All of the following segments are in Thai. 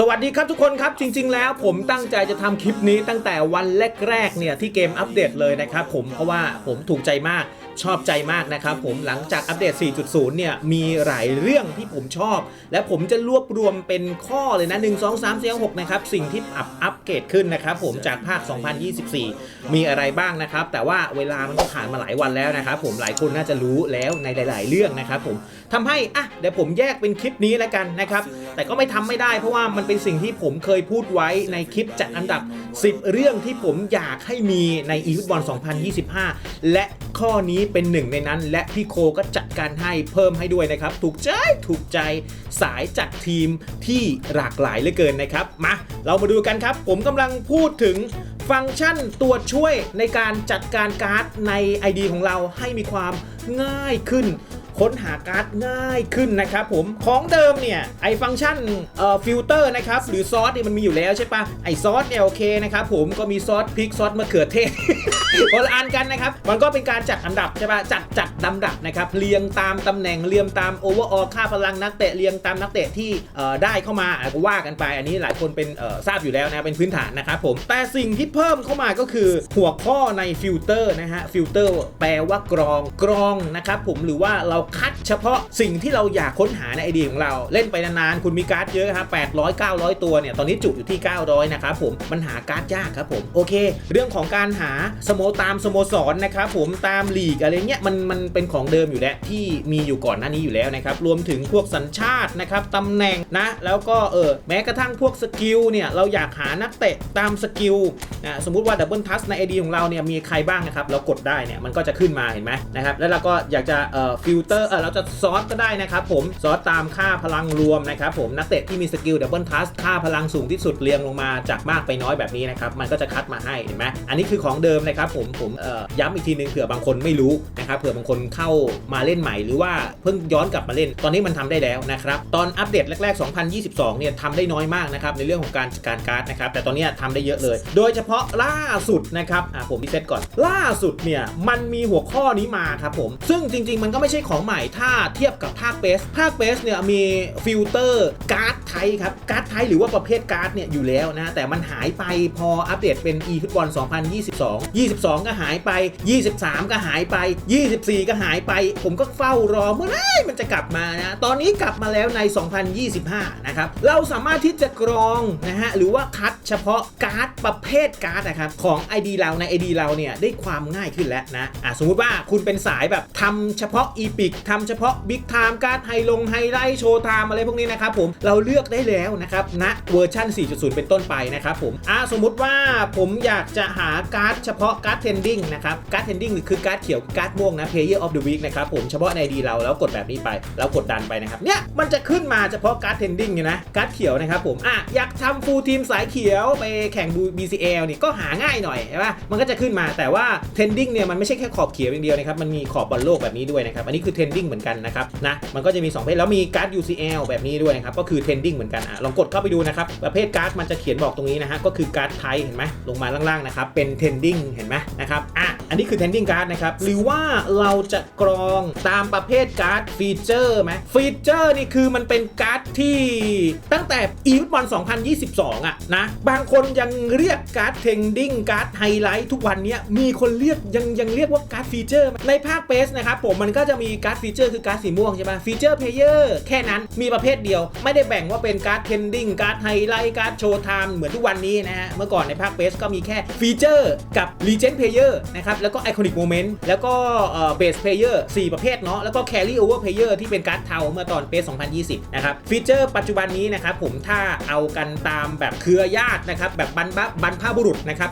สวัสดีครับทุกคนครับจริง ๆ แล้วผมตั้งใจจะทำคลิปนี้ตั้งแต่วันแรกๆเนี่ยที่เกมอัปเดตเลยนะครับผมเพราะว่าผมถูกใจมาก ชอบใจมากนะครับผมหลังจากอัปเดต 4.0 เนี่ย มีหลายเรื่องที่ผมชอบ และผมจะรวบรวมเป็นข้อเลยนะ 1 2 3 4 6 นะครับ สิ่งที่อัพอัปเกรดขึ้นนะครับผมจากภาค 2024 มีอะไรบ้างนะครับ แต่ว่าเวลามันก็ผ่านมาหลายวันแล้วนะครับผมหลายคนน่าจะรู้แล้วในหลาย ๆ เรื่องนะครับผมทำให้อะเดี๋ยวผมแยกเป็นคลิปนี้แล้วกันนะครับแต่ก็ไม่ทำไม่ได้เพราะว่ามันเป็นสิ่งที่ผมเคยพูดไว้ในคลิปจัดอันดับ 10 เรื่องที่ผมอยากให้มีในอีฟุตบอล 2025 และข้อนี้เป็นหนึ่งในนั้น และพี่โคก็จัดการให้เพิ่มให้ด้วยนะครับ ถูกใจถูกใจสายจัดทีมที่หลากหลายเหลือเกินนะครับ มา เรามาดูกันครับ ผมกำลังพูดถึงฟังก์ชันตัวช่วยในการจัดการการ์ดใน ID ของเราให้มีความง่ายขึ้น ค้นหาการ์ดง่ายขึ้นนะครับผมของเดิมเนี่ย ไอฟังก์ชันเอ่อฟิลเตอร์นะครับ หรือซอสเนี่ยมันมีอยู่แล้วใช่ปะไอซอสเนี่ยโอเคนะครับผมก็มีซอสพริกซอสมะเขือเทศ คนละอันกันนะครับ มันก็เป็นการจัดอันดับใช่ปะจัดจัดลำดับนะครับ เรียงตามตำแหน่ง เรียงตามโอเวอร์ออค่าพลังนักเตะ เรียงตามนักเตะที่ได้เข้ามาก็ว่ากันไป อันนี้หลายคนเป็นทราบอยู่แล้วนะ เป็นพื้นฐานนะครับผม แต่สิ่งที่เพิ่มเข้ามาก็คือหัวข้อในฟิลเตอร์นะฮะ ฟิลเตอร์แปลว่ากรอง กรองนะครับผม หรือว่าเราคัดเฉพาะสิ่งที่เราอยากค้นหาในไอเดียของเรา เล่นไปนานๆ คุณมีการ์ดเยอะครับ800 900 ตัวเนี่ย ตอนนี้จุอยู่ที่ 900 นะครับผม มันหาการ์ดยากครับผม โอเค เรื่องของการหาสโมตามสโมสรนะครับผมตามลีกอะไรเงี้ยมันมันเป็นของเดิมอยู่แล้วที่มีอยู่ก่อนหน้านี้อยู่แล้วนะครับรวมถึงพวกสัญชาตินะครับตำแหน่งนะแล้วก็เออแม้กระทั่งพวกสกิลเนี่ยเราอยากหานักเตะตามสกิลนะสมมุติว่าดับเบิลทัสในไอดีของเราเนี่ยมีใครบ้างนะครับเรากดได้เนี่ยมันก็จะขึ้นมาเห็นไหมนะครับแล้วเราก็อยากจะเอ่อฟิลเตอร์เออเราจะซอสก็ได้นะครับผมซอสตามค่าพลังรวมนะครับผมนักเตะที่มีสกิลดับเบิลทัสค่าพลังสูงที่สุดเรียงลงมาจากมากไปน้อยแบบนี้นะครับมันก็จะคัดมาให้เห็นไหมอันนี้คือของเดิมนะครับผมผมย้ำอีกทีนึงเผื่อบางคนไม่รู้นะครับเผื่อบางคนเข้ามาเล่นใหม่หรือว่าเพิ่งย้อนกลับมาเล่น ตอนนี้มันทำได้แล้วนะครับตอนอัปเดตแรก ๆ 2022 เนี่ยทำได้น้อยมากนะครับในเรื่องของการจัดการการ์ดนะครับแต่ตอนนี้ยทำได้เยอะเลย โดยเฉพาะล่าสุดนะครับอะผมรีเซ็ตก่อน ล่าสุดเนี่ยมันมีหัวข้อนี้มาครับผมซึ่งจริง ๆ มันก็ไม่ใช่ของใหม่ถ้าเทียบกับภาคเบสภาคเบสเนี่ยมีฟิลเตอร์การ์ดไทยครับการ์ดไทยหรือว่าประเภทการ์ดเนี่ยอยู่แล้วนะแต่มันหายไปพออัปเดตเป็น e ฟุตบอล2022 22ก็หายไป 23 ก็หายไป 24 ก็หายไป ผมก็เฝ้ารอเมื่อไหร่มันจะกลับมานะ ตอนนี้กลับมาแล้วใน 2025 นะครับ เราสามารถที่จะกรองนะฮะ หรือว่าคัดเฉพาะการ์ดประเภทการ์ดนะครับ ของ ID เราใน ID เราเนี่ย ได้ความง่ายขึ้นแล้วนะอะสมมุติว่าคุณเป็นสายแบบทำเฉพาะ e p i c ทำเฉพาะ Big Time การ์ดไฮลงไฮไลท์โชว์ไทม์อะไรพวกนี้นะครับผมเราเลือกได้แล้วนะครับณเวอร์ชัน4.0 เป็นต้นไปนะครับผมอะสมมุติว่าผมอยากจะหาการ์ดเฉพาะการ์ดการ์ดเทนดิ้งนะครับการ์ดเทนดิ้งคือการ์ดเขียวการ์ดม่วงนะ Player of the Week นะครับผมเฉพาะใน ID เราแล้วกดแบบนี้ไป แล้วกดดันไปนะครับเนี่ยมันจะขึ้นมาเฉพาะการ์ดเทนดิ้งเนี่ยนะการ์ดเขียวนะครับผมอะอยากทำฟูลทีมสายเขียวไปแข่ง BCL นี่ก็หาง่ายหน่อยใช่ปะมันก็จะขึ้นมาแต่ว่าเทนดิ้งเนี่ยมันไม่ใช่แค่ขอบเขียวอย่างเดียวนะครับมันมีขอบบอลโลกแบบนี้ด้วยนะครับอันนี้คือเทนดิ้งเหมือนกันนะครับนะมันก็จะมี2ประเภทแล้วมีการ์ด UCL แบบนี้ด้วยนะครับก็คือเทนดิ้งเหมือนกันอะลองกดเข้าไปดูนะครับประเภทการ์ดมันจะเขียนบอกตรงนี้นะฮะก็คือการ์ดไทยเห็นไหมลงมาล่างๆนะครับเป็นเทนดิ้งเห็นไหมนะครับอะอันนี้คือเทนดิ้งการ์ดนะครับหรือว่าเราจะกรองตามประเภทการ์ดฟีเจอร์ไหมฟีเจอร์นี่คือมันเป็นการ์ดที่ตั้งแต่อีฟุตบอล2022 อะนะ บางคนยังเรียกการ์ดเทนดิ้งการ์ดไฮไลท์ทุกวันเนี้ยมีคนเรียกยังยังเรียกว่าการ์ดฟีเจอร์ ในภาคเบสนะครับผมมันก็จะมีการ์ดฟีเจอร์คือการ์ดสีม่วงใช่ไหมฟีเจอร์เพลเยอร์แค่นั้นมีประเภทเดียว ไม่ได้แบ่งว่าเป็นการ์ดเทนดิ้งการ์ดไฮไลท์การ์ดโชว์ไทม์เหมือนทุกวันนี้นะฮะเมื่อก่อนในภาคเบสก็มีแค่ฟีเจอร์กับ Legend Player นะครับ แล้วก็ Iconic Moment แล้วก็เบสเพลเยอร์4ประเภทเนาะ แล้วก็ Carry Over Player ที่เป็นการ์ดเทาเมื่อตอนเบส2020 นะครับ ฟีเจอร์ปัจจุบันนี้นะครับผมถ้าเอากันตามแบบเครือญาตินะครับ แบบบรรพบรรพบุรุษนะครับ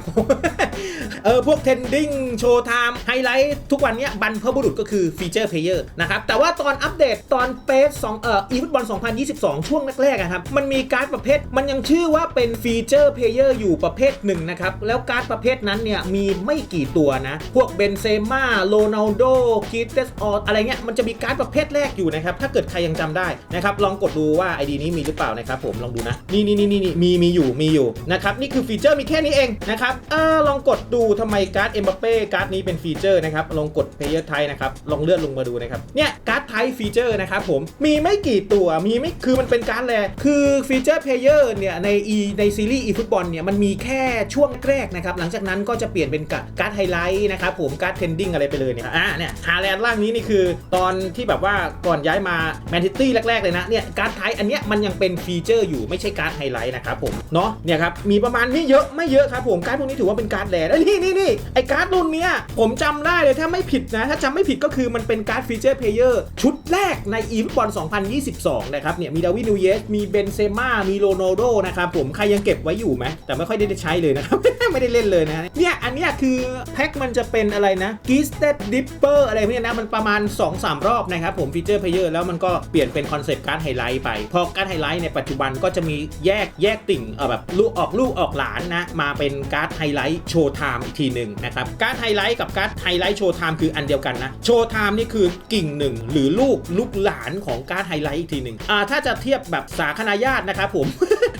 เออพวกเทนดิ้งโชว์ไทม์ไฮไลท์ทุกวันเนี้ยบรรพบุรุษก็คือฟีเจอร์เพลเยอร์นะครับ แต่ว่าตอนอัปเดตตอนเปส2เอ่ออีฟุตบอล2022 ช่วงแรกๆอะครับ มันมีการ์ดประเภท มันยังชื่อว่าเป็นฟีเจอร์เพลเยอร์อยู่ประเภทหนึ่งนะครับ แล้วการ์ดประเภทนั้นเนี่ยมีไม่กี่ตัวนะ พวกเบนเซม่าโรนัลโดคิเตสอออะไรเงี้ยมันจะมีการ์ดประเภทแรกอยู่นะครับ ถ้าเกิดใครยังจำได้นะครับ ลองกดดูว่า ID นี้มีหรือเปล่านะครับผมลองดูนะ นี่นี่นี่นี่มีมีอยู่มีอยู่นะครับนี่คือฟีเจอร์มีแค่นี้เองนะครับเออลองกดดูทำไมการ์ดเอ็มบัปเป้การ์ดนี้เป็นฟีเจอร์นะครับลองกดเพลเยอร์ไทยนะครับลองเลื่อนลงมาดูนะครับเนี่ยการ์ดไทยฟีเจอร์นะครับผมมีไม่กี่ตัวมีไม่คือมันเป็นการ์ดแรคือฟีเจอร์เพลเยอร์เนี่ยใน e ในซีรีส์ e ฟุตบอลเนี่ยมันมีแค่ช่วงแรกนะครับหลังจากนั้นก็จะเปลี่ยนเป็นการ์ดไฮไลท์นะครับผมการ์ดเทนดิ้งอะไรไปเลยเนี่ยอะเนี่ยฮาแลนด์ล่างนี้นี่คือตอนที่แบบว่าก่อนย้ายมาแมนซิตี้แรกๆเลยนะเนี่ยการ์ดไทยอันเนี้ยมันยังเป็นฟีเจอร์อยู่ไม่ใช่การ์ดไฮไลท์นะครับผมเนาะเนี่ยครับมีประมาณนี้เยอะไม่เยอะครับผมการ์ดพวกนี้ถือว่าเป็นการ์ดแรแล้นี่นี่นี่ไอการ์ดรุ่นเนี้ยผมจำได้เลยถ้าไม่ผิดนะถ้าจำไม่ผิดก็คือมันเป็นการ์ดฟีเจอร์เพลเยอร์ชุดแรกในอีฟบอล2022 นะครับเนี่ยมีดาวินูเยสมีเบนเซม่ามีโรนัลโดนะครับผมใครยังเก็บไว้อยู่ไหมแต่ไม่ค่อยได้ใช้เลยนะครับไม่ได้เล่นเลยนะเนี่ยอันเนี้ยคือแพ็คมันจะเป็นอะไรนะกิสเต็ดดิปเปอร์อะไรพวกนี้นะ มันประมาณ 2-3 รอบนะครับผมฟีเจอร์เพลเยอร์แล้วมันก็เปลี่ยนเป็นคอนเซปต์การไฮไลท์ไป พอการไฮไลท์ในปัจจุบันก็จะมีแยกแยกติ่งเออแบบลูกออกลูกออกหลานนะ มาเป็นการ์ดไฮไลท์โชว์ไทม์อีกทีหนึ่งนะครับ การ์ดไฮไลท์กับการ์ดไฮไลท์โชว์ไทม์คืออันเดียวกันนะ โชว์ไทม์นี่คือกิ่งหนึ่งหรือลูกลูกหลานของการ์ดไฮไลท์อีกทีหนึ่งอ่าถ้าจะเทียบแบบสาคณาญาตินะครับผม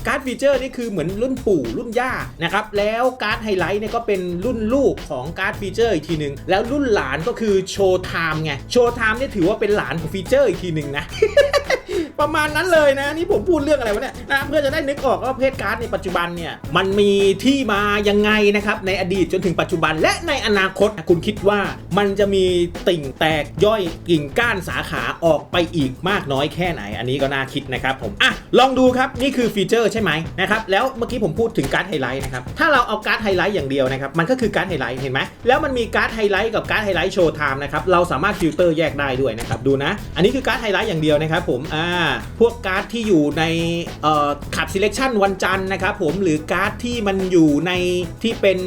การ์ดฟีเจอร์นี่คือเหมือนรุ่นปู่รุ่นย่านะครับแล้วการ์ดไฮไลท์เนี่ยก็เป็นรุ่นลูกของการ์ดฟีเจอร์อีกทีหนึ่งแล้วรุ่นหลานก็คือโชว์ไทม์ไงโชว์ไทม์เนี่ยถือว่าเป็นหลานของฟีเจอร์อีกทีหนึ่งนะ ประมาณนั้นเลยนะนี่ผมพูดเรื่องอะไรวะเนี่ยนะเพื่อจะได้นึกออกว่าเพศการ์ดในปัจจุบันเนี่ยมันมีที่มายังไงนะครับในอดีตจนถึงปัจจุบัน และในอนาคตคุณคิดว่ามันจะมีติ่งแตกย่อยกิ่งก้านสาขาออกไปอีกมากน้อยแค่ไหน อันนี้ก็น่าคิดนะครับผมอะลองดูครับนี่คือฟีเจอร์ใช่ไหมนะครับแล้วเมื่อกี้ผมพูดถึงการ์ดไฮไลท์นะครับถ้าเราเอาการ์ดไฮไลท์อย่างเดียวนะครับมันก็คือการ์ดไฮไลท์เห็นไหมแล้วมันมีการ์ดไฮไลท์กับการ์ดไฮไลท์โชว์ไทม์นะครับเราสามารถฟิลเตอร์แยกได้ด้วยนะครับดูนะ อันนี้คือการ์ดไฮไลท์อย่างเดียวนะครับผมอ่าพวกการ์ดที่อยู่ในขับ selection วันจันทร์นะครับผมหรือการ์ดที่มันอยู่ในที่เป็น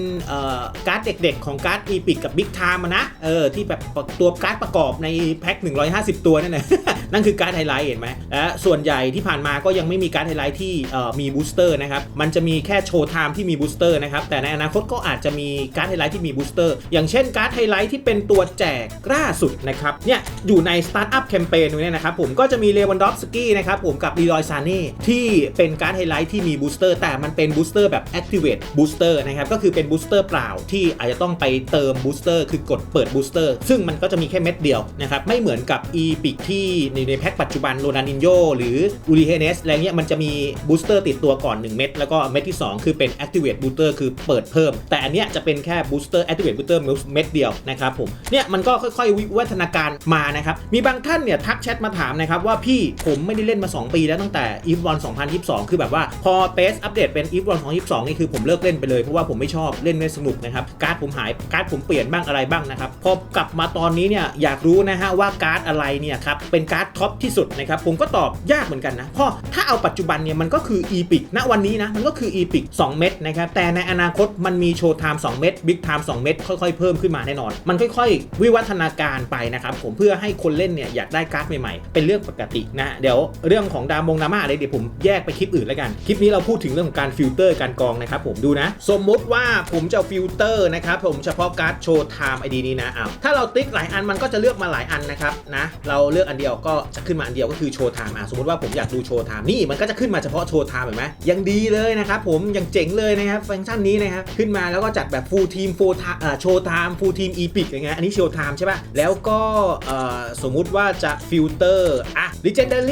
การ์ดเด็กๆ ของการ์ดอีพิกกับบิ๊กไทม์นะเออที่แบบตัวการ์ดประกอบในแพ็ค150 ตัวนั่นแหละนั่นคือการ์ดไฮไลท์เห็นไหมและส่วนใหญ่ที่ผ่านมาก็ยังไม่มีการ์ดไฮไลท์ที่มีบูสเตอร์นะครับมันจะมีแค่โชว์ไทม์ที่มีบูสเตอร์นะครับแต่ในอนาคตก็อาจจะมีการ์ดไฮไลท์ที่มีบูสเตอร์อย่างเช่นการ์ดไฮไลท์ที่เป็นตัวแจกล่าสุดนะครับเนี่ยอยู่ในสตาร์ทอัพแคมเปญนี้นะครับผมก็จะมีเลวันดอฟสกี้นะครับผมกับลีลอยซาเน่ที่เป็นการ์ดไฮไลท์ที่มีบูสเตอร์แต่มันเป็นบูสเตอร์แบบ Activate Booster นะครับก็คือเป็นบูสเตอร์เปล่าที่อาจจะต้องไปเติมบูสเตอร์คือกดเปิดบูสเตอร์ซึ่งมันก็จะมีแค่เม็ดเดียวนะครับไม่เหมือนกับ e p i c ที่ในในแพ็คปัจจุบันโรนันดินโยหรืออูริเฮเนสอะไรเงี้ยมันจะมีบูสเตอร์ติดตัวก่อน 1 เม็ดแล้วก็เม็ดที่ 2 คือเป็น Activate Booster คือเปิดเพิ่ม แต่อันเนี้ยจะเป็นแค่ Booster Activate Booster เม็ดเดียวนะครับผมเนี่ยมันก็ค่อยๆวิวัฒนาการมานะครับมีบางท่านเนี่ยทักแชทมาถามนะครับว่าพี่ผมผมไม่ได้เล่นมา 2 ปีแล้วตั้งแต่ e v e 2022 คือแบบว่าพอเ a สอัปเดตเป็น e v e 2022 นี่คือผมเลิกเล่นไปเลยเพราะว่าผมไม่ชอบเล่นไม่สนุกนะครับการ์ดผมหายการ์ดผมเปลี่ยนบ้างอะไรบ้างนะครับพอกลับมาตอนนี้เนี่ยอยากรู้นะฮะว่าการ์ดอะไรเนี่ยครับเป็นการ์ดท็อปที่สุดนะครับผมก็ตอบยากเหมือนกันนะเพราะถ้าเอาปัจจุบันเนี่ยมันก็คือ e p i c ณวันนี้นะมันก็คือ e p i c 2เม็ดนะครับแต่ในอนาคตมันมีโชว์ไทม์2เม็ดบิ๊กไทม์2เม็ดค่อยๆ เพิ่มขึ้นมาแน่นอน มันค่อย ๆ วิวัฒนาการไปนะครับผมเพื่อให้คนเล่นเนี่ยอยากได้การ์ดใหม่ๆ เป็นเรื่องปกตินะเดี๋ยวเรื่องของดามงดราม่าอะไรเดี๋ยวผมแยกไปคลิปอื่นแล้วกัน คลิปนี้เราพูดถึงเรื่องของการฟิลเตอร์การกรองนะครับผมดูนะ สมมุติว่าผมจะฟิลเตอร์นะครับผมเฉพาะการ์ดโชว์ไทม์ไอดีนี้นะอ้าวถ้าเราติ๊กหลายอันมันก็จะเลือกมาหลายอันนะครับนะเราเลือกอันเดียวก็จะขึ้นมาอันเดียวก็คือโชว์ไทม์อะสมมติว่าผมอยากดูโชว์ไทม์นี่มันก็จะขึ้นมาเฉพาะโชว์ไทม์เห็นไหมยังดีเลยนะครับผมยังเจ๋งเลยนะครับฟังก์ชันนี้นะครับขึ้นมาแล้วก็จัดแบบฟูลทีมโฟร์โชว์ไทม์ฟูลทีมอีพิกอย่างเงี้ยอันนี้โชว์ไทม์ใช่ป่ะแล้วก็เอ่อสมมุติว่าจะฟิลเตอร์อะ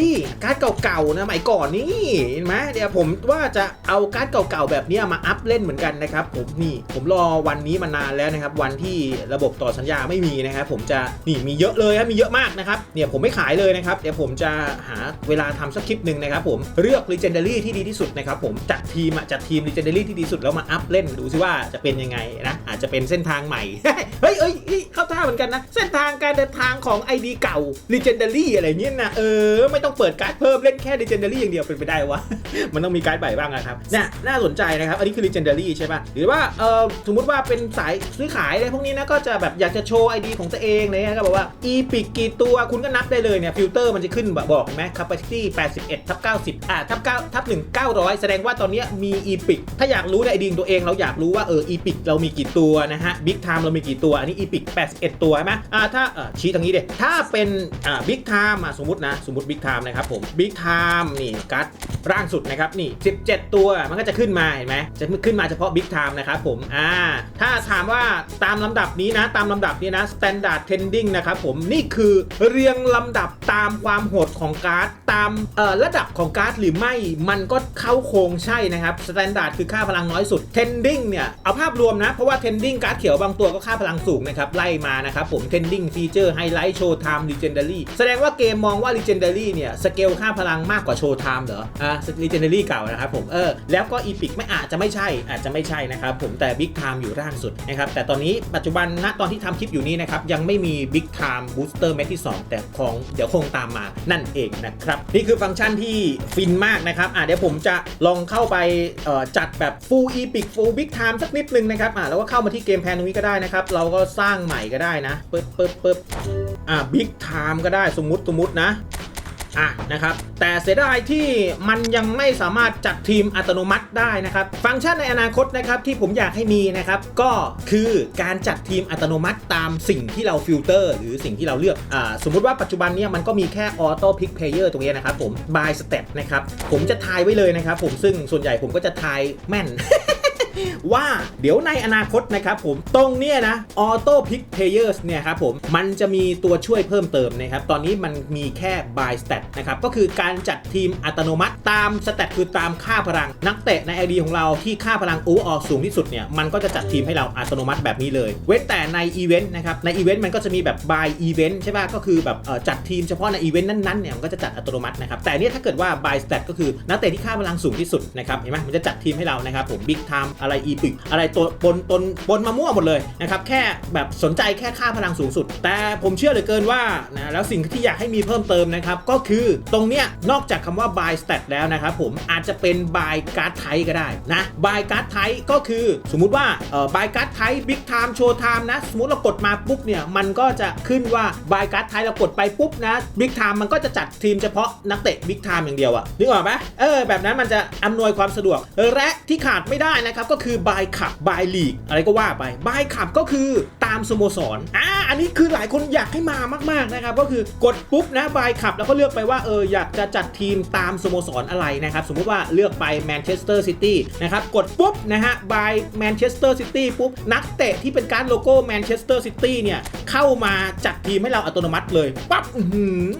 Legendary การ์ดเก่าๆนะสมัยก่อนนี่เห็นไหมเดี๋ยวผมว่าจะเอาการ์ดเก่าๆแบบนี้มาอัพเล่นเหมือนกันนะครับผมนี่ผมรอวันนี้มานานแล้วนะครับ วันที่ระบบต่อสัญญาไม่มีนะครับผมจะนี่มีเยอะเลยครับมีเยอะมากนะครับเนี่ยผมไม่ขายเลยนะครับเดี๋ยวผมจะหาเวลาทำสักคลิปหนึ่งนะครับผมเลือก Legendary ที่ดีที่สุดนะครับผมจัดทีมจัดทีม Legendary ที่ดีที่สุดแล้วมาอัพเล่นดูซิว่าจะเป็นยังไงนะอาจจะเป็นเส้นทางใหม่ เฮ้ยเอ้ยเอ้ยเข้าท่าเหมือนกันนะ เส้นทางการเดินทางของ ID เก่า Legendary อะไรเงี้ยนะเออไม่ต้องเปิดการ์ดเพิ่มเล่นแค่ Legendary อย่างเดียวเป็นไปได้วะ มันต้องมีการ์ดใหม่บ้างนะครับเนี่ยน่าสนใจนะครับ อันนี้คือ Legendary ใช่ป่ะหรือว่าเออสมมุติว่าเป็นสายซื้อขายอะไรพวกนี้นะก็จะแบบอยากจะโชว์ ID ของตัวเองอะไรเงี้ยก็บอกว่า e p i c กี่ตัวคุณก็นับได้เลยเนี่ยฟิลเตอร์มันจะขึ้นแบบบอกเห็นไหม capacity 81ทับ90อ่าทับ9ทับ1 900 แสดงว่าตอนเนี้ยมี e p i c ถ้าอยากรู้ใน ID ของตัวเองเราอยากรู้ว่าเออ e p i c เรามีกี่ตัวนะฮะ Big Time เรามีกี่ตัวอันนี้ e p i c 81 ตัวใช่ไหมอ่าถ้าเออชี้ทางนี้เด็ถ้าเป็นอ่า Big Time อะสมมตินะสมมติ Big Time นะครับผม Big Time นี่การ์ดร่างสุดนะครับนี่ 17 ตัวมันก็จะขึ้นมาเห็นไหมจะขึ้นมาเฉพาะ Big Time นะครับผมอ่าถ้าถามว่าตามลำดับนี้นะ ตามลำดับนี้นะ Standard Tending นะครับผมนี่คือเรียงลำดับตามความโหดของการ์ดตามเอ่อระดับของการ์ดหรือไม่มันก็เข้าโครงใช่นะครับ Standard คือค่าพลังน้อยสุด Tending เนี่ยเอาภาพรวมนะ เพราะว่า Tending การ์ดเขียวบางตัวก็ค่าพลังสูงนะครับไล่มานะครับผม Tending Feature Highlight Showtime Legendary แสดงว่าเกมมองว่า Legendary เนี่ยสเกลค่าพลังมากกว่า Showtime เหรอ อ่า Legendary เก่านะครับผม เออ แล้วก็ Epic ไม่อาจจะไม่ใช่ อาจจะไม่ใช่นะครับผม แต่ Big Time อยู่ล่างสุดนะครับ แต่ตอนนี้ปัจจุบันณตอนที่ทำคลิปอยู่นี้นะครับ ยังไม่มี Big Time Booster เม็ดที่ 2 แต่ของเดี๋ยวคงตามมานั่นเองนะครับ นี่คือฟังก์ชันที่ฟินมากนะครับ อะเดี๋ยวผมจะลองเข้าไปจัดแบบ Full Epic Full Big Time สักนิดนึงนะครับ อะแล้วก็เข้ามาที่เกมแพนตรงนี้ก็ได้นะครับ เราก็สร้างใหม่ก็ได้นะปึ๊บปึ๊บปึ๊บอะ Big Time ก็ได้สมมติสมมตินะ อะนะครับ แต่เสียดายที่มันยังไม่สามารถจัดทีมอัตโนมัติได้นะครับ ฟังก์ชันในอนาคตนะครับที่ผมอยากให้มีนะครับ ก็คือการจัดทีมอัตโนมัติตามสิ่งที่เราฟิลเตอร์ หรือสิ่งที่เราเลือกอ่าสมมุติว่าปัจจุบันเนี้มันก็มีแค่ออโต้พิกเพลเยอร์ตรงนี้นะครับผม by step นะครับ ผมจะทายไว้เลยนะครับผมซึ่งส่วนใหญ่ผมก็จะทายแม่น ว่าเดี๋ยวในอนาคตนะครับผมตรงเนี้ยนะ Auto Pick Players เนี่ยครับผมมันจะมีตัวช่วยเพิ่มเติมนะครับตอนนี้มันมีแค่ by stat นะครับก็คือการจัดทีมอัตโนมัติตามสเตตคือตามค่าพลังนักเตะใน ID ของเราที่ค่าพลัง overall สูงที่สุดเนี่ยมันก็จะจัดทีมให้เราอัตโนมัติแบบนี้เลย เว้นแต่ในอีเวนต์นะครับในอีเวนต์มันก็จะมีแบบ by event ใช่ป่ะก็คือแบบจัดทีมเฉพาะในอีเวนต์นั้นๆเนี่ยมันก็จะจัดอัตโนมัตินะครับแต่เนี่ยถ้าเกิดว่า by stat ก็คือนักเตะที่ค่าพลังสูงที่สุดนะครับเห็นไหมมันจะจัดทีมให้เรานะครับผม big time อะไร e p i c อะไรตัวปนปนปนมามั่วหมดเลยนะครับแค่แบบสนใจแค่ค่าพลังสูงสุด แต่ผมเชื่อเหลือเกินว่านะแล้วสิ่งที่อยากให้มีเพิ่มเติมนะครับก็คือตรงเนี้ยนอกจากคำว่า by stat แล้วนะครับผมอาจจะเป็น by card type ก็ได้นะ by card type ก็คือสมมุติว่าเอ่อ by card type big time show time นะ สมมติเรากดมาปุ๊บเนี่ยมันก็จะขึ้นว่า by card type เรากดไปปุ๊บนะ big time มันก็จะจัดทีมเฉพาะนักเตะ big time อย่างเดียวอะนึกออกไหมเออแบบนั้นมันจะอำนวยความสะดวกและที่ขาดไม่ได้นะครับก็คือบายขับบายลีกอะไรก็ว่าไปบายขับก็คือตามสโมสรอ่าอันนี้คือหลายคนอยากให้มามากๆนะครับก็คือกดปุ๊บนะ by cup แล้วก็เลือกไปว่าเอออยากจะจัดทีมตามสโมสรอะไรนะครับสมมุติว่าเลือกไปแมนเชสเตอร์ซิตี้นะครับกดปุ๊บนะฮะ by แมนเชสเตอร์ซิตี้ปุ๊บนักเตะที่เป็นการโลโก้แมนเชสเตอร์ซิตี้เนี่ยเข้ามาจัดทีมให้เราอัตโนมัติเลยปั๊บ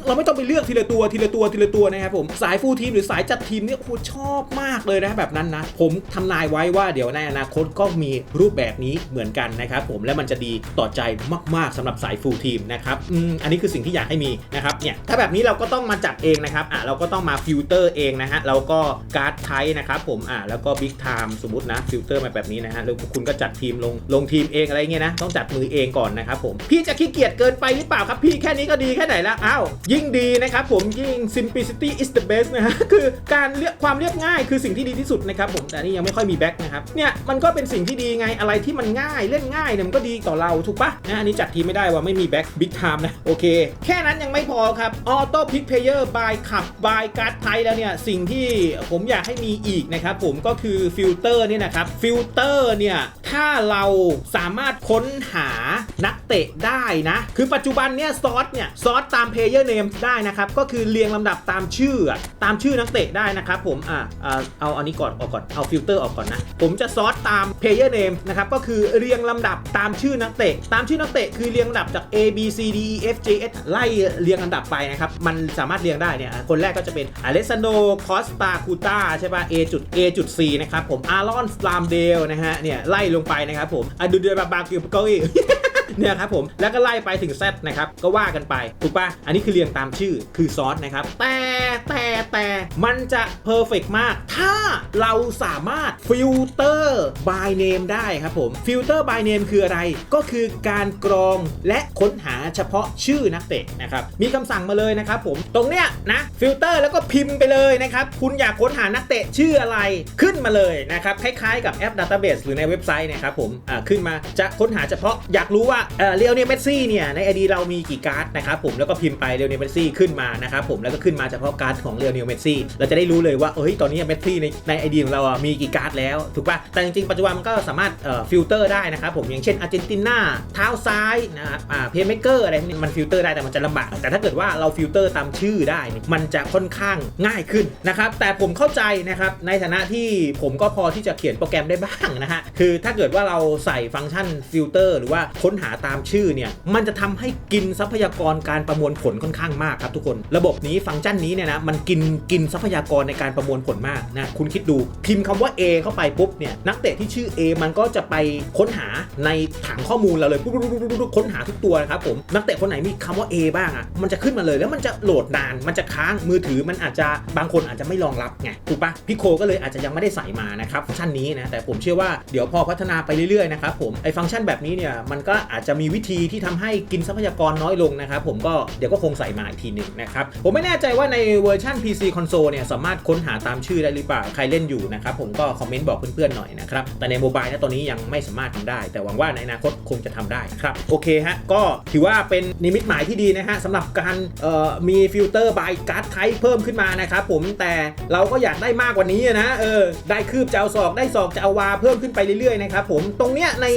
เราไม่ต้องไปเลือกทีละตัวทีละตัวทีละตัวนะครับผมสายฟูลทีมหรือสายจัดทีมเนี่ยโอ้ชอบมากเลยนะแบบนั้นนะผมทำนายไว้ว่าเดี๋ยวในอนาคตก็มีรูปแบบนี้เหมือนกันนะครับผมและมันจะดีต่อใจมาก ๆสำหรับสายฟูลทีมนะครับอืมอันนี้คือสิ่งที่อยากให้มีนะครับเนี่ยถ้าแบบนี้เราก็ต้องมาจัดเองนะครับอะเราก็ต้องมาฟิลเตอร์เองนะฮะเราก็การ์ดไทป์นะครับผมอะแล้วก็บิ๊กไทม์สมมตินะฟิลเตอร์มาแบบนี้นะฮะแล้วคุณก็จัดทีมลงลงทีมเองอะไรเงี้ยนะต้องจัดมือเองก่อนนะครับผมพี่จะขี้เกียจเกินไปหรือเปล่าครับพี่แค่นี้ก็ดีแค่ไหนแล้วอ้าวยิ่งดีนะครับผมยิ่ง simplicity is the best นะฮะคือการเรียกความเรียบง่ายคือสิ่งที่ดีที่สุดนะครับผมแต่นี่ยังไม่ค่อยมีแบ็คนะครับเนี่ยมันก็เป็นสิ่งที่ดีไงอะไรที่มันง่ายเล่นง่ายเนี่ยมันก็ดีต่อเราถูกปะนะอันนี้จัดทีไม่ได้ว่าไม่มีแบ็คบิ๊กไทม์นะ โอเค แค่นั้นยังไม่พอครับออโต้พิกเพเยอร์บายขับบายการ์ดไทยแล้วเนี่ย สิ่งที่ผมอยากให้มีอีกนะครับผมก็คือฟิลเตอร์นี่นะครับฟิลเตอร์เนี่ย ถ้าเราสามารถค้นหานักเตะได้นะ คือปัจจุบันเนี่ยซอสเนี่ยซอสตามเพเยอร์เนมได้นะครับ ก็คือเรียงลำดับตามชื่อตามชื่อนักเตะได้นะครับผมอ่าเอาอันนี้ก่อนออกก่อนเอาฟิลเตอร์ออกก่อนนะ ผมจะซอสตามเพเยอร์เนมนะครับก็คือเรียงลำดับตามชื่อนักเตะ ตามชื่อนักเตะคือเรียงลำดับจาก A B C D E F J S ไล่เรียงลำดับไปนะครับ มันสามารถเรียงได้เนี่ย คนแรกก็จะเป็นอเลสซานโดคอสตาคูตาใช่ป่ะ A จุด A จุด C นะครับผม อารอนสลามเดลนะฮะ เนี่ยไล่ลงไปนะครับผมอดูเดือบาบากิวเกอี เนี่ยครับผมแล้วก็ไล่ไปถึง Z นะครับก็ว่ากันไปถูกปะอันนี้คือเรียงตามชื่อคือซอสนะครับแต่แต่แต่มันจะเพอร์เฟกมาก ถ้าเราสามารถฟิลเตอร์ by name ได้ครับผมฟิลเตอร์ by name คืออะไรก็คือการกรองและค้นหาเฉพาะชื่อนักเตะนะครับมีคำสั่งมาเลยนะครับผมตรงเนี้ยนะฟิลเตอร์แล้วก็พิมพ์ไปเลยนะครับคุณอยากค้นหานักเตะชื่ออะไรขึ้นมาเลยนะครับคล้ายๆกับแอป Database หรือในเว็บไซต์นะครับผมขึ้นมาจะค้นหาเฉพาะอยากรู้ว่าเออเรียวเนียเมสซี่เนี่ยในไอดีเรามีกี่การ์ดนะครับผมแล้วก็พิมพ์ไปเรียวเนียเมสซี่ขึ้นมานะครับผมแล้วก็ขึ้นมาเฉพาะการ์ดของเรียวเนียเมสซี่เราจะได้รู้เลยว่าเอ้ยตอนนี้เมสซี่ในในไอดีของเราอะมีกี่การ์ดแล้วถูกป่ะแต่จริงๆปัจจุบันมันก็สามารถเอ่อฟิลเตอร์ได้นะครับผมอย่างเช่นอาร์เจนตินาเท้าซ้ายนะครับอ่าเพย์เมเกอร์อะไรพวกนี้มันฟิลเตอร์ได้แต่มันจะลำบากแต่ถ้าเกิดว่าเราฟิลเตอร์ตามชื่อได้มันจะค่อนข้างง่ายขึ้นนะครับแต่ผมเข้าใจนะครับในฐานะที่ผมก็พอที่จะเขียนโปรแกรมได้บ้างนะฮะคือถ้าเกิดว่าเราใส่ฟังก์ชันฟิลเตอร์หรือว่าค้นหาตามชื่อเนี่ยมันจะทำให้กินทรัพยากรการประมวลผลค่อนข้างมากครับทุกคน ระบบนี้ฟังก์ชันนี้เนี่ยนะมันกินกินทรัพยากรในการประมวลผลมากนะคุณคิดดูพิมพ์คำว่า A เข้าไปปุ๊บเนี่ยนักเตะที่ชื่อ A มันก็จะไปค้นหาในถังข้อมูลเราเลยปุ๊บปุ๊บปุ๊บปุ๊บปุ๊บค้นหาทุกตัวนะครับผมนักเตะคนไหนมีคำว่า A บ้างอะมันจะขึ้นมาเลยแล้วมันจะโหลดนานมันจะค้างมือถือมันอาจจะบางคนอาจจะไม่รองรับไงถูกปะพี่โคก็เลยอาจจะยังไม่ได้ใส่มานะครับฟังก์ชันนี้นะแต่ผมเชื่อว่าเดี๋ยวพอพัฒนาไปเรื่อยๆนะครับผมไอ้ฟังก์ชันแบบนี้เนี่ยมันก็อาจจะมีวิธีที่ทำให้กินทรัพยากรน้อยลงนะครับผมก็เดี๋ยวก็คงใส่มาอีกทีหนึ่งนะครับผมไม่แน่ใจว่าในเวอร์ชัน PC Console เนี่ยสามารถค้นหาตามชื่อได้หรือเปล่าใครเล่นอยู่นะครับผมก็คอมเมนต์บอกเพื่อนๆหน่อยนะครับแต่ในโมบายนะตอนนี้ยังไม่สามารถทำได้ แต่หวังว่าในอนาคตคงจะทำได้ครับโอเคฮะก็ถือว่าเป็นนิมิตหมายที่ดีนะฮะสำหรับการมีฟิลเตอร์บายการ์ดไทป์เพิ่มขึ้นมานะครับผมแต่เราก็อยากได้มากกว่านี้นะเออได้คืบจะเอาศอกได้ศอกจะเอาวาเพิ่มขึ้นไปเรื่อยๆนะครับผมตรงเนี้ยใน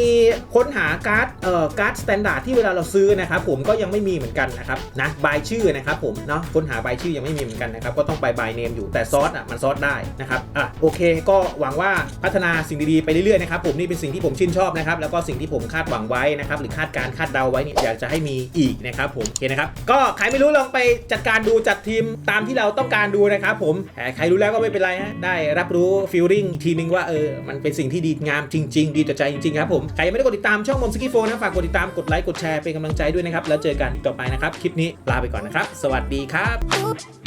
ค้นหาการ์ดเอ่อการ์ดสแตนดาร์ดที่เวลาเราซื้อนะครับผมก็ยังไม่มีเหมือนกันนะครับนะบายชื่อนะครับผมเนาะค้นหาบายชื่อยังไม่มีเหมือนกันนะครับก็ต้องไปบายเนมอยู่แต่ซอสอะมันซอสได้นะครับอะโอเค ก็หวังว่าพัฒนาสิ่งดีๆไปเรื่อยๆนะครับผมนี่เป็นสิ่งที่ผมชื่นชอบนะครับแล้วก็สิ่งที่ผมคาดหวังไว้นะครับหรือคาดการคาดเดาไว้เนี่ยอยากจะให้มีอีกนะครับผมโอเคนะครับก็ใครไม่รู้ลองไปจัดการดูจัดทีมตามที่เราต้องการดูนะครับผมแต่ใครรู้แล้วก็ไม่เป็นไรฮะได้รับรู้ฟีลลิ่งทีนึงว่าเออมันเป็นสิ่งที่ดีงามจริง ๆ ดีต่อใจจริงๆครับผมใครยังไม่ได้กดติดตามช่องมอมสกี้โฟนะฝากกดติดตามกดไลค์กดแชร์เป็นกำลังใจด้วยนะครับ แล้วเจอกันต่อไปนะครับ คลิปนี้ลาไปก่อนนะครับ สวัสดีครับ